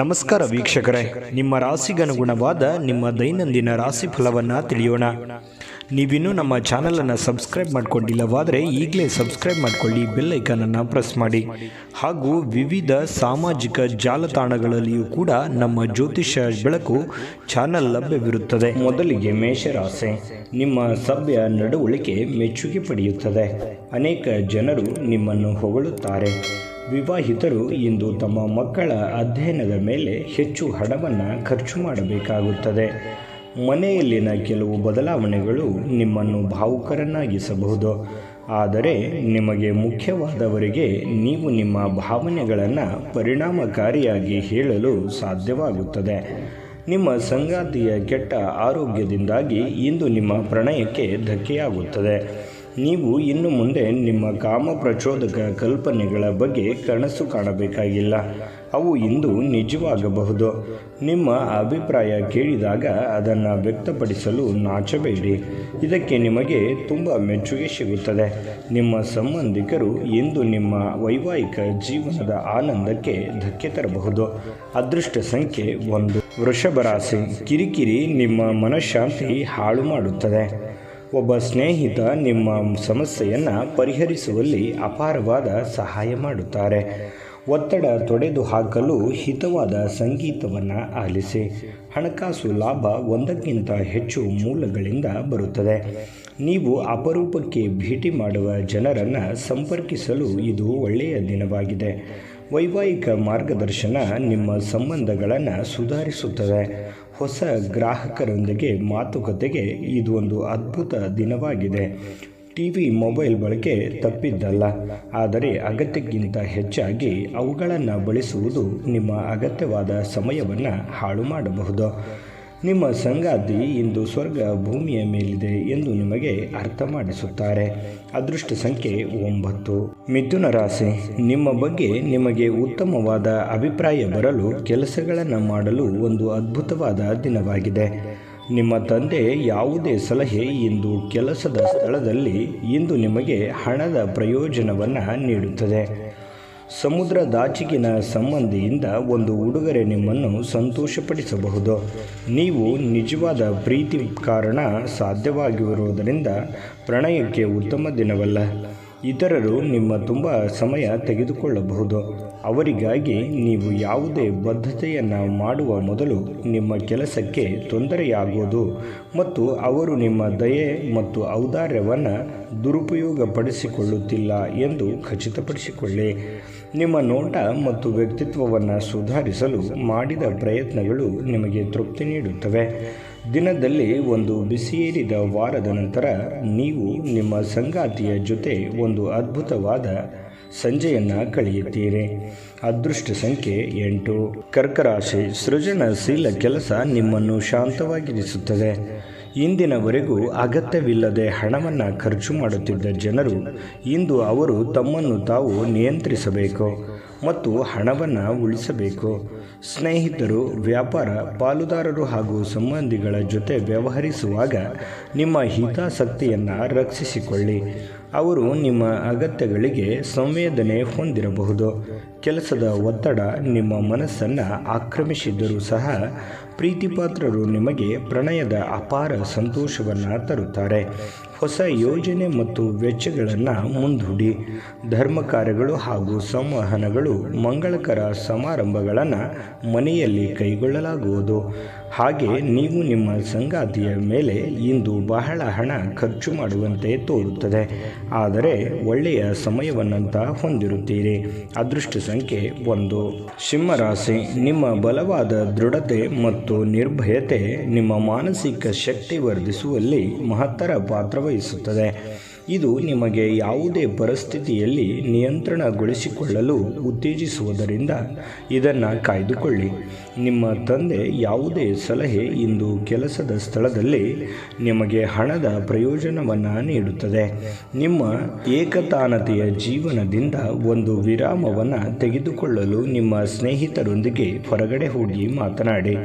ನಮಸ್ಕಾರ ವೀಕ್ಷಕರೇ. ನಿಮ್ಮ ರಾಶಿಗನುಗುಣವಾದ ನಿಮ್ಮ ದೈನಂದಿನ ರಾಶಿ ಫಲವನ್ನು ತಿಳಿಯೋಣ. ನೀವಿನ್ನೂ ನಮ್ಮ ಚಾನಲನ್ನು ಸಬ್ಸ್ಕ್ರೈಬ್ ಮಾಡಿಕೊಂಡಿಲ್ಲವಾದರೆ ಈಗಲೇ ಸಬ್ಸ್ಕ್ರೈಬ್ ಮಾಡಿಕೊಳ್ಳಿ ಬೆಲ್ಲೈಕನನ್ನು ಪ್ರೆಸ್ ಮಾಡಿ. ಹಾಗೂ ವಿವಿಧ ಸಾಮಾಜಿಕ ಜಾಲತಾಣಗಳಲ್ಲಿಯೂ ಕೂಡ ನಮ್ಮ ಜ್ಯೋತಿಷ್ಯ ಬೆಳಕು ಚಾನಲ್ ಲಭ್ಯವಿರುತ್ತದೆ. ಮೊದಲಿಗೆ ಮೇಷರಾಶಿ ನಿಮ್ಮ ಸಭ್ಯ ನಡವಳಿಕೆ ಮೆಚ್ಚುಗೆ ಪಡೆಯುತ್ತದೆ. ಅನೇಕ ಜನರು ನಿಮ್ಮನ್ನು ಹೊಗಳುತ್ತಾರೆ. ವಿವಾಹಿತರು ಇಂದು ತಮ್ಮ ಮಕ್ಕಳ ಅಧ್ಯಯನದ ಮೇಲೆ ಹೆಚ್ಚು ಹಣವನ್ನು ಖರ್ಚು ಮಾಡಬೇಕಾಗುತ್ತದೆ. ಮನೆಯಲ್ಲಿನ ಕೆಲವು ಬದಲಾವಣೆಗಳು ನಿಮ್ಮನ್ನು ಭಾವುಕರನ್ನಾಗಿಸಬಹುದು. ಆದರೆ ನಿಮಗೆ ಮುಖ್ಯವಾದವರಿಗೆ ನೀವು ನಿಮ್ಮ ಭಾವನೆಗಳನ್ನು ಪರಿಣಾಮಕಾರಿಯಾಗಿ ಹೇಳಲು ಸಾಧ್ಯವಾಗುತ್ತದೆ. ನಿಮ್ಮ ಸಂಗಾತಿಯ ಕೆಟ್ಟ ಆರೋಗ್ಯದಿಂದಾಗಿ ಇಂದು ನಿಮ್ಮ ಪ್ರಣಯಕ್ಕೆ ಧಕ್ಕೆಯಾಗುತ್ತದೆ. ನೀವು ಇನ್ನು ಮುಂದೆ ನಿಮ್ಮ ಕಾಮ ಪ್ರಚೋದಕ ಕಲ್ಪನೆಗಳ ಬಗ್ಗೆ ಕನಸು ಕಾಣಬೇಕಾಗಿಲ್ಲ. ಅವು ಇಂದು ನಿಜವಾಗಬಹುದು. ನಿಮ್ಮ ಅಭಿಪ್ರಾಯ ಕೇಳಿದಾಗ ಅದನ್ನು ವ್ಯಕ್ತಪಡಿಸಲು ನಾಚಬೇಡಿ. ಇದಕ್ಕೆ ನಿಮಗೆ ತುಂಬ ಮೆಚ್ಚುಗೆ ಸಿಗುತ್ತದೆ. ನಿಮ್ಮ ಸಂಬಂಧಿಕರು ಇಂದು ನಿಮ್ಮ ವೈವಾಹಿಕ ಜೀವನದ ಆನಂದಕ್ಕೆ ಧಕ್ಕೆ ತರಬಹುದು. ಅದೃಷ್ಟ ಸಂಖ್ಯೆ ಒಂದು. ವೃಷಭ ರಾಶಿ ಕಿರಿಕಿರಿ ನಿಮ್ಮ ಮನಃಶಾಂತಿ ಹಾಳು ಮಾಡುತ್ತದೆ ಒಬ್ಬ ಸ್ನೇಹಿತ ನಿಮ್ಮ ಸಮಸ್ಯೆಯನ್ನು ಪರಿಹರಿಸುವಲ್ಲಿ ಅಪಾರವಾದ ಸಹಾಯ ಮಾಡುತ್ತಾರೆ. ಒತ್ತಡ ತೊಡೆದು ಹಾಕಲು ಹಿತವಾದ ಸಂಗೀತವನ್ನು ಆಲಿಸಿ. ಹಣಕಾಸು ಲಾಭ ಒಂದಕ್ಕಿಂತ ಹೆಚ್ಚು ಮೂಲಗಳಿಂದ ಬರುತ್ತದೆ. ನೀವು ಅಪರೂಪಕ್ಕೆ ಭೇಟಿ ಮಾಡುವ ಜನರನ್ನು ಸಂಪರ್ಕಿಸಲು ಇದು ಒಳ್ಳೆಯ ದಿನವಾಗಿದೆ. ವೈವಾಹಿಕ ಮಾರ್ಗದರ್ಶನ ನಿಮ್ಮ ಸಂಬಂಧಗಳನ್ನು ಸುಧಾರಿಸುತ್ತದೆ. ಹೊಸ ಗ್ರಾಹಕರೊಂದಿಗೆ ಮಾತುಕತೆಗೆ ಇದು ಒಂದು ಅದ್ಭುತ ದಿನವಾಗಿದೆ. ಟಿ ವಿ ಮೊಬೈಲ್ ಬಳಕೆ ತಪ್ಪಿದ್ದಲ್ಲ. ಆದರೆ ಅಗತ್ಯಕ್ಕಿಂತ ಹೆಚ್ಚಾಗಿ ಅವುಗಳನ್ನು ಬಳಸುವುದು ನಿಮ್ಮ ಅಗತ್ಯವಾದ ಸಮಯವನ್ನು ಹಾಳು ಮಾಡಬಹುದು. ನಿಮ್ಮ ಸಂಗಾತಿ ಇಂದು ಸ್ವರ್ಗ ಭೂಮಿಯ ಮೇಲಿದೆ ಎಂದು ನಿಮಗೆ ಅರ್ಥ ಮಾಡಿಸುತ್ತಾರೆ ಅದೃಷ್ಟ ಸಂಖ್ಯೆ ಒಂಬತ್ತು. ಮಿಥುನ ರಾಶಿ, ನಿಮ್ಮ ಬಗ್ಗೆ ನಿಮಗೆ ಉತ್ತಮವಾದ ಅಭಿಪ್ರಾಯ ಬರಲು ಕೆಲಸಗಳನ್ನು ಮಾಡಲು ಒಂದು ಅದ್ಭುತವಾದ ದಿನವಾಗಿದೆ. ನಿಮ್ಮ ತಂದೆ ಯಾವುದೇ ಸಲಹೆ ಇಂದು ಕೆಲಸದ ಸ್ಥಳದಲ್ಲಿ ಇಂದು ನಿಮಗೆ ಹಣದ ಪ್ರಯೋಜನವನ್ನು ನೀಡುತ್ತದೆ. ಸಮುದ್ರದಾಚೆಗಿನ ಸಂಬಂಧಿಯಿಂದ ಒಂದು ಉಡುಗೊರೆ ನಿಮ್ಮನ್ನು ಸಂತೋಷಪಡಿಸಬಹುದು. ನೀವು ನಿಜವಾದ ಪ್ರೀತಿ ಕಾರಣ ಸಾಧ್ಯವಾಗಿರುವುದರಿಂದ ಪ್ರಣಯಕ್ಕೆ ಉತ್ತಮ ದಿನವಲ್ಲ. ಇತರರು ನಿಮ್ಮ ತುಂಬ ಸಮಯ ತೆಗೆದುಕೊಳ್ಳಬಹುದು. ಅವರಿಗಾಗಿ ನೀವು ಯಾವುದೇ ಬದ್ಧತೆಯನ್ನು ಮಾಡುವ ಮೊದಲು ನಿಮ್ಮ ಕೆಲಸಕ್ಕೆ ತೊಂದರೆಯಾಗುವುದು ಮತ್ತು ಅವರು ನಿಮ್ಮ ದಯೆ ಮತ್ತು ಔದಾರ್ಯವನ್ನು ದುರುಪಯೋಗಪಡಿಸಿಕೊಳ್ಳುತ್ತಿಲ್ಲ ಎಂದು ಖಚಿತಪಡಿಸಿಕೊಳ್ಳಿ. ನಿಮ್ಮ ನೋಟ ಮತ್ತು ವ್ಯಕ್ತಿತ್ವವನ್ನು ಸುಧಾರಿಸಲು ಮಾಡಿದ ಪ್ರಯತ್ನಗಳು ನಿಮಗೆ ತೃಪ್ತಿ ನೀಡುತ್ತವೆ. ದಿನದಲ್ಲಿ ಒಂದು ಬಿಸಿಯೇರಿದ ವಾರದ ನಂತರ ನೀವು ನಿಮ್ಮ ಸಂಗಾತಿಯ ಜೊತೆ ಒಂದು ಅದ್ಭುತವಾದ ಸಂಜೆಯನ್ನು ಕಳೆಯುತ್ತೀರಿ. ಅದೃಷ್ಟ ಸಂಖ್ಯೆ ಎಂಟು. ಕರ್ಕರಾಶಿ ಸೃಜನಶೀಲ ಕೆಲಸ ನಿಮ್ಮನ್ನು ಶಾಂತವಾಗಿರಿಸುತ್ತದೆ. ಇಂದಿನವರೆಗೂ ಅಗತ್ಯವಿಲ್ಲದೆ ಹಣವನ್ನು ಖರ್ಚು ಮಾಡುತ್ತಿದ್ದ ಜನರು ಇಂದು ಅವರು ತಮ್ಮನ್ನು ತಾವು ನಿಯಂತ್ರಿಸಬೇಕು ಮತ್ತು ಹಣವನ್ನು ಉಳಿಸಬೇಕು. ಸ್ನೇಹಿತರು, ವ್ಯಾಪಾರ, ಪಾಲುದಾರರು ಹಾಗೂ ಸಂಬಂಧಿಗಳ ಜೊತೆ ವ್ಯವಹರಿಸುವಾಗ ನಿಮ್ಮ ಹಿತಾಸಕ್ತಿಯನ್ನು ರಕ್ಷಿಸಿಕೊಳ್ಳಿ. ಅವರು ನಿಮ್ಮ ಅಗತ್ಯಗಳಿಗೆ ಸಂವೇದನೆ ಹೊಂದಿರಬಹುದು. ಕೆಲಸದ ಒತ್ತಡ ನಿಮ್ಮ ಮನಸ್ಸನ್ನು ಆಕ್ರಮಿಸಿದ್ದರೂ ಸಹ ಪ್ರೀತಿಪಾತ್ರರು ನಿಮಗೆ ಪ್ರಣಯದ ಅಪಾರ ಸಂತೋಷವನ್ನು ತರುತ್ತಾರೆ. ಹೊಸ ಯೋಜನೆ ಮತ್ತು ವೆಚ್ಚಗಳನ್ನು ಮುಂದೂಡಿ. ಧರ್ಮ ಕಾರ್ಯಗಳು ಹಾಗೂ ಸಂವಹನಗಳು ಮಂಗಳಕರ ಸಮಾರಂಭಗಳನ್ನು ಮನೆಯಲ್ಲಿ ಕೈಗೊಳ್ಳಲಾಗುವುದು. ಹಾಗೆ ನೀವು ನಿಮ್ಮ ಸಂಗಾತಿಯ ಮೇಲೆ ಇಂದು ಬಹಳ ಹಣ ಖರ್ಚು ಮಾಡುವಂತೆ ತೋರುತ್ತದೆ. ಆದರೆ ಒಳ್ಳೆಯ ಸಮಯವನ್ನಂತ ಹೊಂದಿರುತ್ತೀರಿ. ಅದೃಷ್ಟ ಸಂಖ್ಯೆ ಒಂದು. ಸಿಂಹರಾಶಿ, ನಿಮ್ಮ ಬಲವಾದ ದೃಢತೆ ಮತ್ತು ನಿರ್ಭಯತೆ ನಿಮ್ಮ ಮಾನಸಿಕ ಶಕ್ತಿ ವರ್ಧಿಸುವಲ್ಲಿ ಮಹತ್ತರ ಪಾತ್ರವಹಿಸುತ್ತದೆ ಇದು ನಿಮಗೆ ಯಾವುದೇ ಪರಿಸ್ಥಿತಿಯಲ್ಲಿ ನಿಯಂತ್ರಣಗೊಳಿಸಿಕೊಳ್ಳಲು ಉತ್ತೇಜಿಸುವುದರಿಂದ ಇದನ್ನು ಕಾಯ್ದುಕೊಳ್ಳಿ. ನಿಮ್ಮ ತಂದೆ ಯಾವುದೇ ಸಲಹೆ ಇಂದು ಕೆಲಸದ ಸ್ಥಳದಲ್ಲಿ ನಿಮಗೆ ಹಣದ ಪ್ರಯೋಜನವನ್ನು ನೀಡುತ್ತದೆ. ನಿಮ್ಮ ಏಕತಾನತೆಯ ಜೀವನದಿಂದ ಒಂದು ವಿರಾಮವನ್ನು ತೆಗೆದುಕೊಳ್ಳಲು ನಿಮ್ಮ ಸ್ನೇಹಿತರೊಂದಿಗೆ ಹೊರಗಡೆ ಹೋಗಿ ಮಾತನಾಡಿ.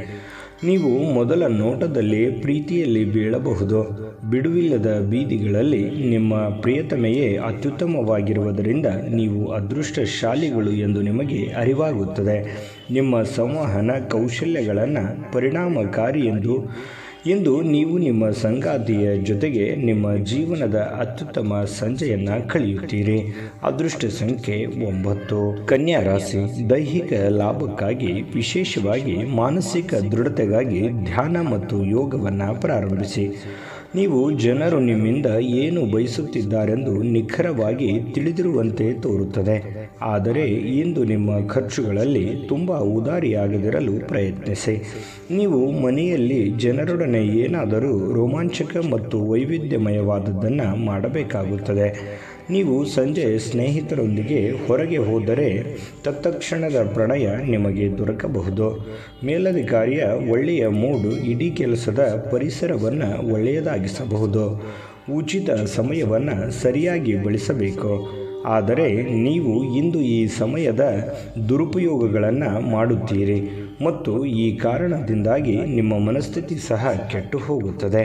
ನೀವು ಮೊದಲ ನೋಟದಲ್ಲಿ ಪ್ರೀತಿಯಲ್ಲಿ ಬೀಳಬಹುದು. ಬಿಡುವಿಲ್ಲದ ಬೀದಿಗಳಲ್ಲಿ ನಿಮ್ಮ ಪ್ರಿಯತಮೆಯೇ ಅತ್ಯುತ್ತಮವಾಗಿರುವುದರಿಂದ ನೀವು ಅದೃಷ್ಟಶಾಲಿಗಳು ಎಂದು ನಿಮಗೆ ಅರಿವಾಗುತ್ತದೆ. ನಿಮ್ಮ ಸಂವಹನ ಕೌಶಲ್ಯಗಳನ್ನು ಪರಿಣಾಮಕಾರಿ ಎಂದು ಇಂದು ನೀವು ನಿಮ್ಮ ಸಂಗಾತಿಯ ಜೊತೆಗೆ ನಿಮ್ಮ ಜೀವನದ ಅತ್ಯುತ್ತಮ ಸಂಜೆಯನ್ನು ಕಳೆಯುತ್ತೀರಿ. ಅದೃಷ್ಟ ಸಂಖ್ಯೆ ಒಂಬತ್ತು. ಕನ್ಯಾ ರಾಶಿ ದೈಹಿಕ ಲಾಭಕ್ಕಾಗಿ, ವಿಶೇಷವಾಗಿ ಮಾನಸಿಕ ದೃಢತೆಗಾಗಿ ಧ್ಯಾನ ಮತ್ತು ಯೋಗವನ್ನು ಪ್ರಾರಂಭಿಸಿ. ನೀವು ಜನರು ನಿಮ್ಮಿಂದ ಏನು ಬಯಸುತ್ತಿದ್ದಾರೆಂದು ನಿಖರವಾಗಿ ತಿಳಿದಿರುವಂತೆ ತೋರುತ್ತದೆ. ಆದರೆ ಇಂದು ನಿಮ್ಮ ಖರ್ಚುಗಳಲ್ಲಿ ತುಂಬ ಉದಾರಿಯಾಗದಿರಲು ಪ್ರಯತ್ನಿಸಿ. ನೀವು ಮನೆಯಲ್ಲಿ ಜನರೊಡನೆ ಏನಾದರೂ ರೋಮಾಂಚಕ ಮತ್ತು ವೈವಿಧ್ಯಮಯವಾದದ್ದನ್ನು ಮಾಡಬೇಕಾಗುತ್ತದೆ. ನೀವು ಸಂಜೆ ಸ್ನೇಹಿತರೊಂದಿಗೆ ಹೊರಗೆ ಹೋದರೆ ತತ್ಕ್ಷಣದ ಪ್ರಣಯ ನಿಮಗೆ ದೊರಕಬಹುದು. ಮೇಲಧಿಕಾರಿಯ ಒಳ್ಳೆಯ ಮೂಡು ಇಡೀ ಕೆಲಸದ ಪರಿಸರವನ್ನು ಒಳ್ಳೆಯದಾಗಿಸಬಹುದು. ಉಚಿತ ಸಮಯವನ್ನು ಸರಿಯಾಗಿ ಬಳಸಬೇಕು. ಆದರೆ ನೀವು ಇಂದು ಈ ಸಮಯದ ದುರುಪಯೋಗಗಳನ್ನು ಮಾಡುತ್ತೀರಿ ಮತ್ತು ಈ ಕಾರಣದಿಂದಾಗಿ ನಿಮ್ಮ ಮನಸ್ಥಿತಿ ಸಹ ಕೆಟ್ಟು ಹೋಗುತ್ತದೆ.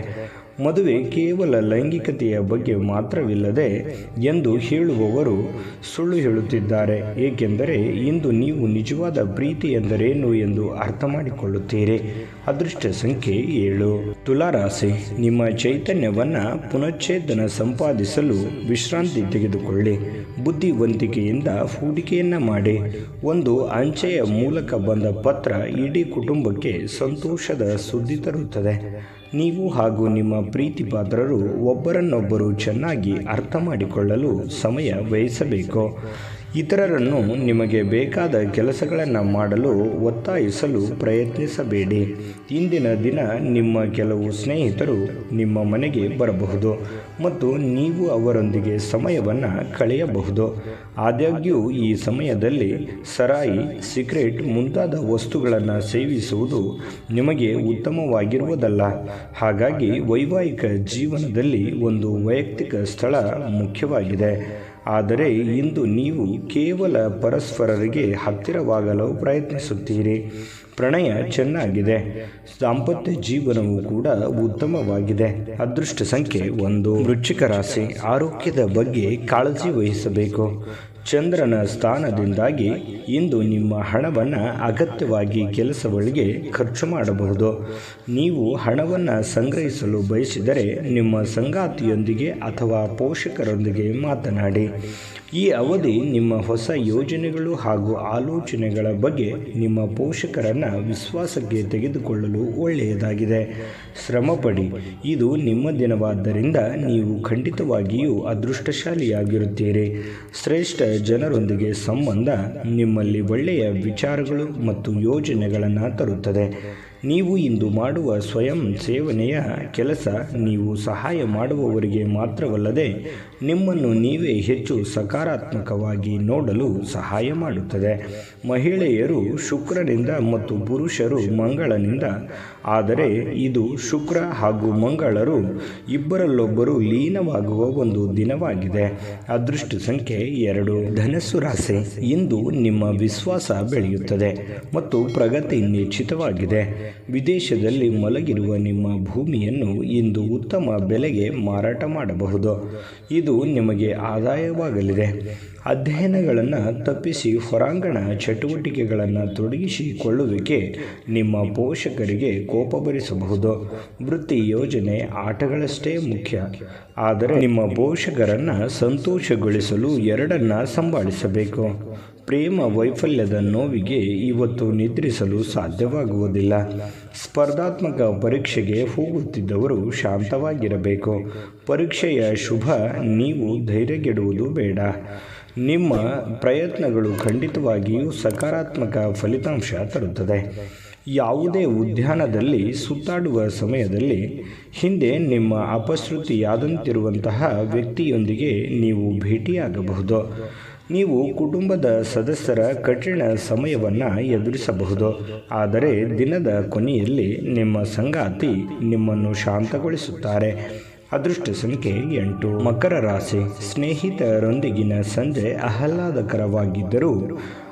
ಮದುವೆ ಕೇವಲ ಲೈಂಗಿಕತೆಯ ಬಗ್ಗೆ ಮಾತ್ರವಿಲ್ಲದೆ ಎಂದು ಹೇಳುವವರು ಸುಳ್ಳು ಹೇಳುತ್ತಿದ್ದಾರೆ. ಏಕೆಂದರೆ ಇಂದು ನೀವು ನಿಜವಾದ ಪ್ರೀತಿ ಎಂದರೇನು ಎಂದು ಅರ್ಥ ಮಾಡಿಕೊಳ್ಳುತ್ತೀರಿ ಅದೃಷ್ಟ ಸಂಖ್ಯೆ ಏಳು. ತುಲಾರಾಶಿ, ನಿಮ್ಮ ಚೈತನ್ಯವನ್ನು ಪುನಶ್ಚೇತನ ಸಂಪಾದಿಸಲು ವಿಶ್ರಾಂತಿ ತೆಗೆದುಕೊಳ್ಳಿ. ಬುದ್ಧಿವಂತಿಕೆಯಿಂದ ಹೂಡಿಕೆಯನ್ನು ಮಾಡಿ. ಒಂದು ಅಂಚೆಯ ಮೂಲಕ ಬಂದ ಪತ್ರ ಇಡೀ ಕುಟುಂಬಕ್ಕೆ ಸಂತೋಷದ ಸುದ್ದಿ ತರುತ್ತದೆ. ನೀವು ಹಾಗೂ ನಿಮ್ಮ ಪ್ರೀತಿಪಾತ್ರರು ಒಬ್ಬರನ್ನೊಬ್ಬರು ಚೆನ್ನಾಗಿ ಅರ್ಥ ಮಾಡಿಕೊಳ್ಳಲು ಸಮಯ ವ್ಯಯಿಸಬೇಕು. ಇತರರನ್ನು ನಿಮಗೆ ಬೇಕಾದ ಕೆಲಸಗಳನ್ನು ಮಾಡಲು ಒತ್ತಾಯಿಸಲು ಪ್ರಯತ್ನಿಸಬೇಡಿ. ಇಂದಿನ ದಿನ ನಿಮ್ಮ ಕೆಲವು ಸ್ನೇಹಿತರು ನಿಮ್ಮ ಮನೆಗೆ ಬರಬಹುದು ಮತ್ತು ನೀವು ಅವರೊಂದಿಗೆ ಸಮಯವನ್ನು ಕಳೆಯಬಹುದು. ಆದಾಗ್ಯೂ, ಈ ಸಮಯದಲ್ಲಿ ಸರಾಯಿ ಸಿಗರೇಟ್ ಮುಂತಾದ ವಸ್ತುಗಳನ್ನು ಸೇವಿಸುವುದು ನಿಮಗೆ ಉತ್ತಮವಾಗಿರುವುದಲ್ಲ. ಹಾಗಾಗಿ ವೈವಾಹಿಕ ಜೀವನದಲ್ಲಿ ಒಂದು ವೈಯಕ್ತಿಕ ಸ್ಥಳ ಮುಖ್ಯವಾಗಿದೆ. ಆದರೆ ಇಂದು ನೀವು ಕೇವಲ ಪರಸ್ಪರರಿಗೆ ಹತ್ತಿರವಾಗಲು ಪ್ರಯತ್ನಿಸುತ್ತೀರಿ. ಪ್ರಣಯ ಚೆನ್ನಾಗಿದೆ. ದಾಂಪತ್ಯ ಜೀವನವು ಕೂಡ ಉತ್ತಮವಾಗಿದೆ. ಅದೃಷ್ಟ ಸಂಖ್ಯೆ ಒಂದು. ವೃಶ್ಚಿಕ ರಾಶಿ ಆರೋಗ್ಯದ ಬಗ್ಗೆ ಕಾಳಜಿ ವಹಿಸಬೇಕು. ಚಂದ್ರನ ಸ್ಥಾನದಿಂದಾಗಿ ಇಂದು ನಿಮ್ಮ ಹಣವನ್ನು ಅಗತ್ಯವಾಗಿ ಕೆಲಸಗಳಿಗೆ ಖರ್ಚು ಮಾಡಬಹುದು. ನೀವು ಹಣವನ್ನು ಸಂಗ್ರಹಿಸಲು ಬಯಸಿದರೆ ನಿಮ್ಮ ಸಂಗಾತಿಯೊಂದಿಗೆ ಅಥವಾ ಪೋಷಕರೊಂದಿಗೆ ಮಾತನಾಡಿ. ಈ ಅವಧಿ ನಿಮ್ಮ ಹೊಸ ಯೋಜನೆಗಳು ಹಾಗೂ ಆಲೋಚನೆಗಳ ಬಗ್ಗೆ ನಿಮ್ಮ ಪೋಷಕರನ್ನು ವಿಶ್ವಾಸಕ್ಕೆ ತೆಗೆದುಕೊಳ್ಳಲು ಒಳ್ಳೆಯದಾಗಿದೆ. ಶ್ರಮಪಡಿ, ಇದು ನಿಮ್ಮ ದಿನವಾದ್ದರಿಂದ ನೀವು ಖಂಡಿತವಾಗಿಯೂ ಅದೃಷ್ಟಶಾಲಿಯಾಗಿರುತ್ತೀರಿ. ಶ್ರೇಷ್ಠ ಜನರೊಂದಿಗೆ ಸಂಬಂಧ ನಿಮ್ಮಲ್ಲಿ ಒಳ್ಳೆಯ ವಿಚಾರಗಳು ಮತ್ತು ಯೋಜನೆಗಳನ್ನು ತರುತ್ತದೆ. ನೀವು ಇಂದು ಮಾಡುವ ಸ್ವಯಂ ಸೇವನೆಯ ಕೆಲಸ ನೀವು ಸಹಾಯ ಮಾಡುವವರಿಗೆ ಮಾತ್ರವಲ್ಲದೆ ನಿಮ್ಮನ್ನು ನೀವೇ ಹೆಚ್ಚು ಸಕಾರಾತ್ಮಕವಾಗಿ ನೋಡಲು ಸಹಾಯ ಮಾಡುತ್ತದೆ. ಮಹಿಳೆಯರು ಶುಕ್ರನಿಂದ ಮತ್ತು ಪುರುಷರು ಮಂಗಳನಿಂದ ಆದರೆ ಇದು ಶುಕ್ರ ಹಾಗೂ ಮಂಗಳರು ಇಬ್ಬರಲ್ಲೊಬ್ಬರು ಲೀನವಾಗುವ ಒಂದು ದಿನವಾಗಿದೆ. ಅದೃಷ್ಟ ಸಂಖ್ಯೆ ಎರಡು. ಧನಸ್ಸು ರಾಶಿ. ಇಂದು ನಿಮ್ಮ ವಿಶ್ವಾಸ ಬೆಳೆಯುತ್ತದೆ ಮತ್ತು ಪ್ರಗತಿ ನಿಶ್ಚಿತವಾಗಿದೆ. ವಿದೇಶದಲ್ಲಿ ಮಲಗಿರುವ ನಿಮ್ಮ ಭೂಮಿಯನ್ನು ಇಂದು ಉತ್ತಮ ಬೆಲೆಗೆ ಮಾರಾಟ ಮಾಡಬಹುದು. ಇದು ನಿಮಗೆ ಆದಾಯವಾಗಲಿದೆ. ಅಧ್ಯಯನಗಳನ್ನು ತಪ್ಪಿಸಿ ಹೊರಾಂಗಣ ಚಟುವಟಿಕೆಗಳನ್ನು ತೊಡಗಿಸಿಕೊಳ್ಳುವಿಕೆ ನಿಮ್ಮ ಪೋಷಕರಿಗೆ ಕೋಪ ಭರಿಸಬಹುದು ವೃತ್ತಿ ಯೋಜನೆ ಆಟಗಳಷ್ಟೇ ಮುಖ್ಯ. ಆದರೆ ನಿಮ್ಮ ಪೋಷಕರನ್ನು ಸಂತೋಷಗೊಳಿಸಲು ಎರಡನ್ನ ಸಂಭಾಳಿಸಬೇಕು. ಪ್ರೇಮ ವೈಫಲ್ಯದ ನೋವಿಗೆ ಇವತ್ತು ನಿದ್ರಿಸಲು ಸಾಧ್ಯವಾಗುವುದಿಲ್ಲ. ಸ್ಪರ್ಧಾತ್ಮಕ ಪರೀಕ್ಷೆಗೆ ಹೋಗುತ್ತಿದ್ದವರು ಶಾಂತವಾಗಿರಬೇಕು. ಪರೀಕ್ಷೆಯ ಶುಭ ನೀವು ಧೈರ್ಯಗೆಡುವುದು ಬೇಡ. ನಿಮ್ಮ ಪ್ರಯತ್ನಗಳು ಖಂಡಿತವಾಗಿಯೂ ಸಕಾರಾತ್ಮಕ ಫಲಿತಾಂಶ ತರುತ್ತದೆ. ಯಾವುದೇ ಉದ್ಯಾನದಲ್ಲಿ ಸುತ್ತಾಡುವ ಸಮಯದಲ್ಲಿ ಹಿಂದೆ ನಿಮ್ಮ ಅಪಶ್ರುತಿಯಾದಂತಿರುವಂತಹ ವ್ಯಕ್ತಿಯೊಂದಿಗೆ ನೀವು ಭೇಟಿಯಾಗಬಹುದು. ನೀವು ಕುಟುಂಬದ ಸದಸ್ಯರ ಕಠಿಣ ಸಮಯವನ್ನು ಎದುರಿಸಬಹುದು. ಆದರೆ ದಿನದ ಕೊನೆಯಲ್ಲಿ ನಿಮ್ಮ ಸಂಗಾತಿ ನಿಮ್ಮನ್ನು ಶಾಂತಗೊಳಿಸುತ್ತಾರೆ. ಅದೃಷ್ಟ ಸಂಖ್ಯೆ ಎಂಟು. ಮಕರ ರಾಶಿ ಸ್ನೇಹಿತರೊಂದಿಗಿನ ಸಂಜೆ ಆಹ್ಲಾದಕರವಾಗಿದ್ದರೂ,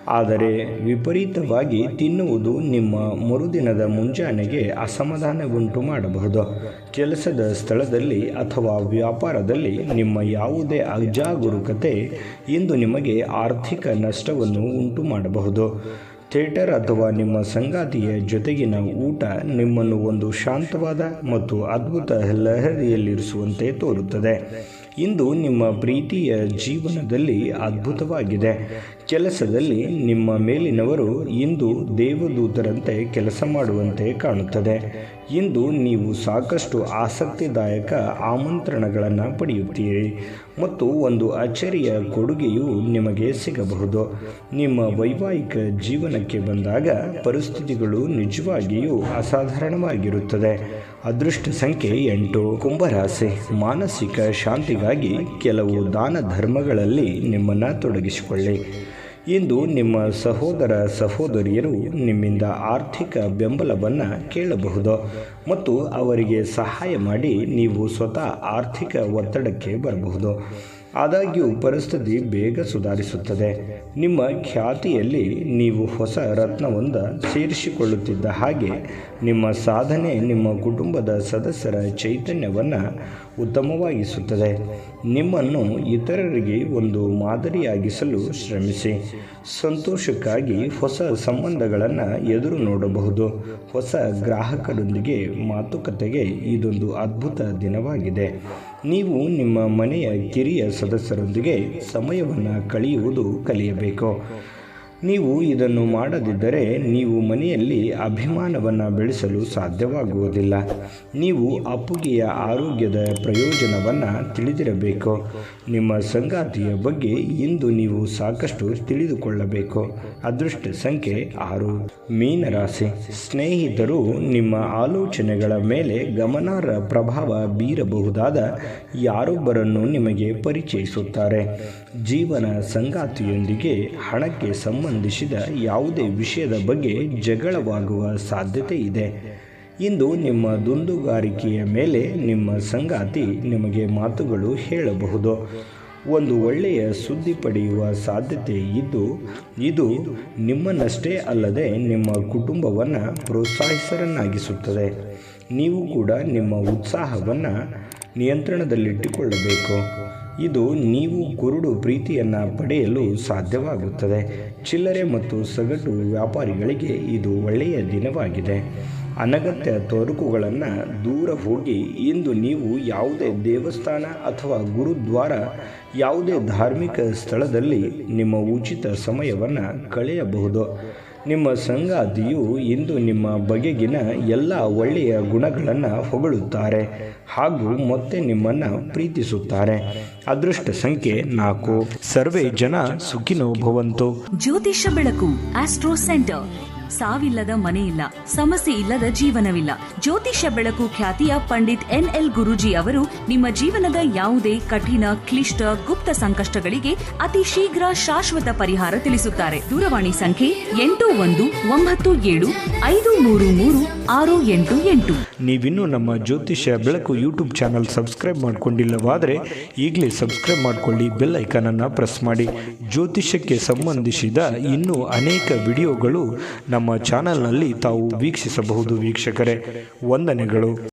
ಆದರೆ ವಿಪರೀತವಾಗಿ ತಿನ್ನುವುದು ನಿಮ್ಮ ಮರುದಿನದ ಮುಂಜಾನೆಗೆ ಅಸಮಾಧಾನ ಉಂಟು ಮಾಡಬಹುದು. ಕೆಲಸದ ಸ್ಥಳದಲ್ಲಿ ಅಥವಾ ವ್ಯಾಪಾರದಲ್ಲಿ ನಿಮ್ಮ ಯಾವುದೇ ಅಜಾಗರೂಕತೆ ಇಂದು ನಿಮಗೆ ಆರ್ಥಿಕ ನಷ್ಟವನ್ನು ಉಂಟು ಮಾಡಬಹುದು. ಥಿಯೇಟರ್ ಅಥವಾ ನಿಮ್ಮ ಸಂಗಾತಿಯ ಜೊತೆಗಿನ ಊಟ ನಿಮ್ಮನ್ನು ಒಂದು ಶಾಂತವಾದ ಮತ್ತು ಅದ್ಭುತ ಲಹರಿಯಲ್ಲಿರಿಸುವಂತೆ ತೋರುತ್ತದೆ. ಇಂದು ನಿಮ್ಮ ಪ್ರೀತಿಯ ಜೀವನದಲ್ಲಿ ಅದ್ಭುತವಾಗಿದೆ. ಕೆಲಸದಲ್ಲಿ ನಿಮ್ಮ ಮೇಲಿನವರು ಇಂದು ದೇವದೂತರಂತೆ ಕೆಲಸ ಮಾಡುವಂತೆ ಕಾಣುತ್ತದೆ. ಇಂದು ನೀವು ಸಾಕಷ್ಟು ಆಸಕ್ತಿದಾಯಕ ಆಮಂತ್ರಣಗಳನ್ನು ಪಡೆಯುತ್ತೀರಿ ಮತ್ತು ಒಂದು ಅಚ್ಚರಿಯ ಕೊಡುಗೆಯು ನಿಮಗೆ ಸಿಗಬಹುದು. ನಿಮ್ಮ ವೈವಾಹಿಕ ಜೀವನಕ್ಕೆ ಬಂದಾಗ ಪರಿಸ್ಥಿತಿಗಳು ನಿಜವಾಗಿಯೂ ಅಸಾಧಾರಣವಾಗಿರುತ್ತದೆ. ಅದೃಷ್ಟ ಸಂಖ್ಯೆ ಎಂಟು. ಕುಂಭರಾಶಿ. ಮಾನಸಿಕ ಶಾಂತಿಗಾಗಿ ಕೆಲವು ದಾನ ಧರ್ಮಗಳಲ್ಲಿ ನಿಮ್ಮನ್ನು ತೊಡಗಿಸಿಕೊಳ್ಳಿ. ಇಂದು ನಿಮ್ಮ ಸಹೋದರ ಸಹೋದರಿಯರು ನಿಮ್ಮಿಂದ ಆರ್ಥಿಕ ಬೆಂಬಲವನ್ನು ಕೇಳಬಹುದು ಮತ್ತು ಅವರಿಗೆ ಸಹಾಯ ಮಾಡಿ ನೀವು ಸ್ವತಃ ಆರ್ಥಿಕ ಒತ್ತಡಕ್ಕೆ ಬರಬಹುದು. ಆದಾಗ್ಯೂ ಪರಿಸ್ಥಿತಿ ಬೇಗ ಸುಧಾರಿಸುತ್ತದೆ. ನಿಮ್ಮ ಖ್ಯಾತಿಯಲ್ಲಿ ನೀವು ಹೊಸ ರತ್ನವೊಂದ ಸೇರಿಸಿಕೊಳ್ಳುತ್ತಿದ್ದ ಹಾಗೆ ನಿಮ್ಮ ಸಾಧನೆ ನಿಮ್ಮ ಕುಟುಂಬದ ಸದಸ್ಯರ ಚೈತನ್ಯವನ್ನು ಉತ್ತಮವಾಗಿಸುತ್ತದೆ. ನಿಮ್ಮನ್ನು ಇತರರಿಗೆ ಒಂದು ಮಾದರಿಯಾಗಿಸಲು ಶ್ರಮಿಸಿ. ಸಂತೋಷಕ್ಕಾಗಿ ಹೊಸ ಸಂಬಂಧಗಳನ್ನು ಎದುರು ನೋಡಬಹುದು. ಹೊಸ ಗ್ರಾಹಕರೊಂದಿಗೆ ಮಾತುಕತೆಗೆ ಇದೊಂದು ಅದ್ಭುತ ದಿನವಾಗಿದೆ. ನೀವು ನಿಮ್ಮ ಮನೆಯ ಕಿರಿಯ ಸದಸ್ಯರೊಂದಿಗೆ ಸಮಯವನ್ನು ಕಳೆಯುವುದು ಕಲಿಯಬೇಕು. ನೀವು ಇದನ್ನು ಮಾಡದಿದ್ದರೆ ನೀವು ಮನೆಯಲ್ಲಿ ಅಭಿಮಾನವನ್ನು ಬೆಳೆಸಲು ಸಾಧ್ಯವಾಗುವುದಿಲ್ಲ. ನೀವು ಅಪ್ಪುಗೆಯ ಆರೋಗ್ಯದ ಪ್ರಯೋಜನವನ್ನು ತಿಳಿದಿರಬೇಕು. ನಿಮ್ಮ ಸಂಗಾತಿಯ ಬಗ್ಗೆ ಇಂದು ನೀವು ಸಾಕಷ್ಟು ತಿಳಿದುಕೊಳ್ಳಬೇಕು. ಅದೃಷ್ಟ ಸಂಖ್ಯೆ ಆರು. ಮೀನರಾಶಿ. ಸ್ನೇಹಿತರು ನಿಮ್ಮ ಆಲೋಚನೆಗಳ ಮೇಲೆ ಗಮನಾರ್ಹ ಪ್ರಭಾವ ಬೀರಬಹುದಾದ ಯಾರೊಬ್ಬರನ್ನು ನಿಮಗೆ ಪರಿಚಯಿಸುತ್ತಾರೆ. ಜೀವನ ಸಂಗಾತಿಯೊಂದಿಗೆ ಹಣಕ್ಕೆ ಸಂಬಂಧಿಸಿದ ಯಾವುದೇ ವಿಷಯದ ಬಗ್ಗೆ ಜಗಳವಾಗುವ ಸಾಧ್ಯತೆ ಇದೆ. ಇಂದು ನಿಮ್ಮ ದುಂದುಗಾರಿಕೆಯ ಮೇಲೆ ನಿಮ್ಮ ಸಂಗಾತಿ ನಿಮಗೆ ಮಾತುಗಳು ಹೇಳಬಹುದು. ಒಂದು ಒಳ್ಳೆಯ ಸುದ್ದಿ ಪಡೆಯುವ ಸಾಧ್ಯತೆ ಇದ್ದು, ಇದು ನಿಮ್ಮನ್ನಷ್ಟೇ ಅಲ್ಲದೆ ನಿಮ್ಮ ಕುಟುಂಬವನ್ನು ಪ್ರೋತ್ಸಾಹಿಸರನ್ನಾಗಿಸುತ್ತದೆ. ನೀವು ಕೂಡ ನಿಮ್ಮ ಉತ್ಸಾಹವನ್ನು ನಿಯಂತ್ರಣದಲ್ಲಿಟ್ಟುಕೊಳ್ಳಬೇಕು. ಇದು ನೀವು ಕುರುಡು ಪ್ರೀತಿಯನ್ನು ಪಡೆಯಲು ಸಾಧ್ಯವಾಗುತ್ತದೆ. ಚಿಲ್ಲರೆ ಮತ್ತು ಸಗಟು ವ್ಯಾಪಾರಿಗಳಿಗೆ ಇದು ಒಳ್ಳೆಯ ದಿನವಾಗಿದೆ. ಅನಗತ್ಯ ತೊಡಕುಗಳನ್ನು ದೂರ ಹೋಗಿ ಇಂದು ನೀವು ಯಾವುದೇ ದೇವಸ್ಥಾನ ಅಥವಾ ಗುರುದ್ವಾರ, ಯಾವುದೇ ಧಾರ್ಮಿಕ ಸ್ಥಳದಲ್ಲಿ ನಿಮ್ಮ ಉಚಿತ ಸಮಯವನ್ನು ಕಳೆಯಬಹುದು. ನಿಮ್ಮ ಸಂಗಾತಿಯು ಇಂದು ನಿಮ್ಮ ಬಗೆಗಿನ ಎಲ್ಲ ಒಳ್ಳೆಯ ಗುಣಗಳನ್ನು ಹೊಗಳುತ್ತಾರೆ ಹಾಗೂ ಮತ್ತೆ ನಿಮ್ಮನ್ನು ಪ್ರೀತಿಸುತ್ತಾರೆ. ಅದೃಷ್ಟ ಸಂಖ್ಯೆ ನಾಲ್ಕು. ಸರ್ವೇ ಜನ ಸುಖಿನೋ ಭವಂತು. ಜ್ಯೋತಿಷ್ಯ ಬೆಳಕು ಆಸ್ಟ್ರೋ ಸೆಂಟರ್ ಸಾವಿಲ್ಲದ ಮನೆಯಿಲ್ಲ ಸಮಸ್ಯೆ ಇಲ್ಲದ ಜೀವನವಿಲ್ಲ. ಜ್ಯೋತಿಷ್ಯ ಬೆಳಕು ಖ್ಯಾತಿಯ ಪಂಡಿತ್ ಎನ್ ಎಲ್ ಗುರುಜಿ ಅವರು ನಿಮ್ಮ ಜೀವನದ ಯಾವುದೇ ಕಠಿಣ, ಕ್ಲಿಷ್ಟ, ಗುಪ್ತ ಸಂಕಷ್ಟಗಳಿಗೆ ಅತಿ ಶೀಘ್ರ ಶಾಶ್ವತ ಪರಿಹಾರ ತಿಳಿಸುತ್ತಾರೆ. ದೂರವಾಣಿ ಸಂಖ್ಯೆ ಎಂಟು ಒಂದು ಒಂಬತ್ತು ಏಳು ಐದು ಮೂರು ಮೂರು ಆರು ಎಂಟು ಎಂಟು. ನೀವಿನ್ನೂ ನಮ್ಮ ಜ್ಯೋತಿಷ್ಯ ಬೆಳಕು ಯೂಟ್ಯೂಬ್ ಚಾನಲ್ ಸಬ್ಸ್ಕ್ರೈಬ್ ಮಾಡಿಕೊಂಡಿಲ್ಲವಾದರೆ ಈಗಲೇ ಸಬ್ಸ್ಕ್ರೈಬ್ ಮಾಡಿಕೊಳ್ಳಿ, ಬೆಲ್ ಐಕಾನ್ ಅನ್ನು ಪ್ರೆಸ್ ಮಾಡಿ. ಜ್ಯೋತಿಷ್ಯಕ್ಕೆ ಸಂಬಂಧಿಸಿದ ಇನ್ನೂ ಅನೇಕ ವಿಡಿಯೋಗಳು ನಮ್ಮ ಚಾನಲ್ನಲ್ಲಿ ತಾವು ವೀಕ್ಷಿಸಬಹುದು ವೀಕ್ಷಕರೇ. ವಂದನೆಗಳು.